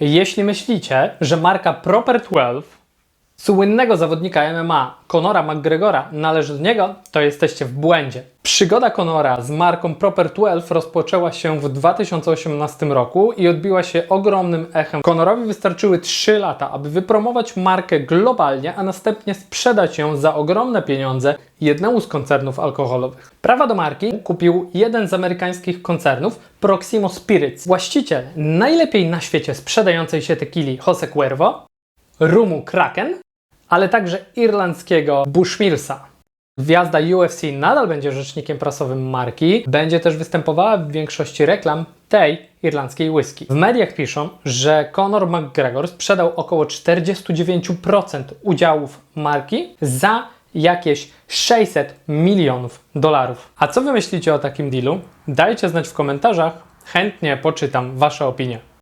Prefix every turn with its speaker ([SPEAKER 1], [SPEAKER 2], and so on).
[SPEAKER 1] Jeśli myślicie, że marka Proper 12 słynnego zawodnika MMA Conora McGregora należy do niego, to jesteście w błędzie. Przygoda Conora z marką Proper 12 rozpoczęła się w 2018 roku i odbiła się ogromnym echem. Conorowi wystarczyły 3 lata, aby wypromować markę globalnie, a następnie sprzedać ją za ogromne pieniądze jednemu z koncernów alkoholowych. Prawa do marki kupił jeden z amerykańskich koncernów, Proximo Spirits. Właściciel najlepiej na świecie sprzedającej się tequili Jose Cuervo, rumu Kraken, ale także irlandzkiego Bushmillsa. Gwiazda UFC nadal będzie rzecznikiem prasowym marki, będzie też występowała w większości reklam tej irlandzkiej whisky. W mediach piszą, że Conor McGregor sprzedał około 49% udziałów marki za jakieś 600 milionów dolarów. A co wy myślicie o takim dealu? Dajcie znać w komentarzach, chętnie poczytam wasze opinie.